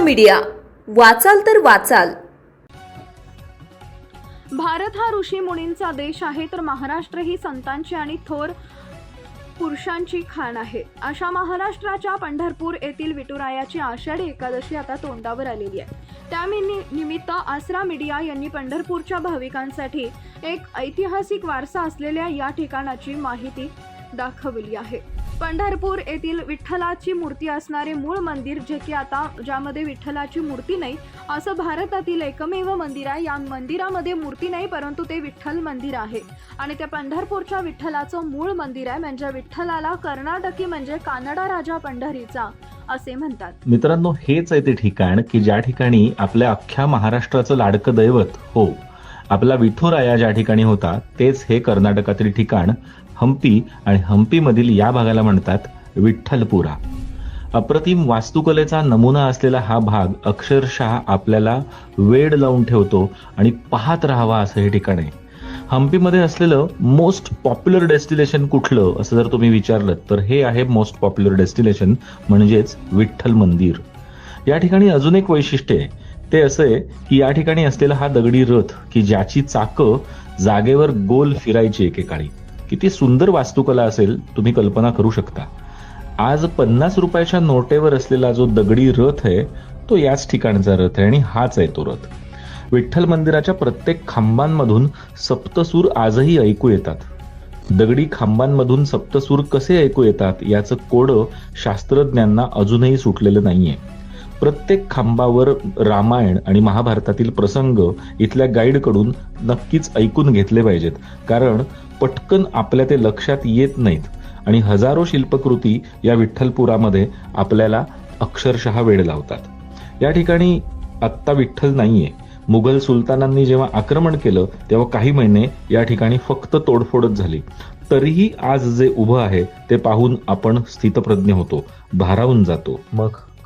Media. वाचाल तर वाचाल. भारत हा ऋषी मुनींचा देश आहे तर महाराष्ट्र ही संतांची आणि थोर पुरुषांची खाण आहे. अशा महाराष्ट्राच्या पंढरपूर येथील विठुरायाची आषाढी एकादशी आता तोंडावर आलेली आहे. त्यामिनी निमित्त आसरा मीडिया यांनी पंढरपूरच्या भाविकांसाठी एक ऐतिहासिक वारसा असलेल्या या ठिकाणाची माहिती दाखवली आहे. पंढरपूर येथील विठ्ठलाची मूर्ती असणारे मूळ मंदिर जे की आता ज्यामध्ये विठ्ठलाची मूर्ती नाही असं भारतातील एकमेव मंदिर आहे. या मंदिरामध्ये मूर्ती नाही परंतु ते विठ्ठल मंदिर आहे. आणि त्या पंढरपूरच्या विठ्ठलाचं मूळ मंदिर आहे. म्हणजे विठ्ठलाला कर्नाटकी म्हणजे कानडा राजा पंढरीचा असे म्हणतात. मित्रांनो हेच आहे ते ठिकाण की ज्या ठिकाणी आपल्या अख्ख्या महाराष्ट्राचं लाडकं दैवत हो. आपला विठुराया ज्या ठिकाणी होता तेच हे कर्नाटकातील ठिकाण हम्पी आणि हम्पीमधील या भागाला म्हणतात विठ्ठलपुरा. अप्रतिम वास्तुकलेचा नमुना असलेला हा भाग अक्षरशः आपल्याला वेड लावून ठेवतो आणि पाहत राहावा असं हे ठिकाण आहे. हम्पीमध्ये असलेलं मोस्ट पॉप्युलर डेस्टिनेशन कुठलं असं जर तुम्ही विचारलं तर हे आहे मोस्ट पॉप्युलर डेस्टिनेशन म्हणजेच विठ्ठल मंदिर. या ठिकाणी अजून एक वैशिष्ट्य आहे. ते असं आहे की या ठिकाणी असलेला हा दगडी रथ की ज्याची चाकं जागेवर गोल फिरायची एकेकाळी. किती सुंदर वास्तुकला असेल तुम्ही कल्पना करू शकता. आज पन्नास रुपयाच्या नोटेवर असलेला जो दगडी रथ आहे तो याच ठिकाणचा रथ आहे आणि हाच आहे तो रथ. विठ्ठल मंदिराच्या प्रत्येक खांबांमधून सप्तसूर आजही ऐकू येतात. दगडी खांबांमधून सप्तसूर कसे ऐकू येतात याचं कोडं शास्त्रज्ञांना अजूनही सुटलेलं नाहीये. प्रत्येक खांबावर रामायण आणि महाभारतातील प्रसंग इथल्या गाईडकडून नक्कीच ऐकून घेतले पाहिजेत. कारण पटकन आपल्या ते लक्षात येत नाहीत आणि हजारो शिल्पकृती या विठ्ठलपुरामध्ये आपल्याला अक्षरशः वेळ लावतात. या ठिकाणी आत्ता विठ्ठल नाहीये. मुघल सुलतानांनी जेव्हा आक्रमण केलं तेव्हा काही महिने या ठिकाणी फक्त तोडफोडच झाली. तरीही आज जे उभं आहे ते पाहून आपण स्थितप्रज्ञ होतो भारावून जातो. मग?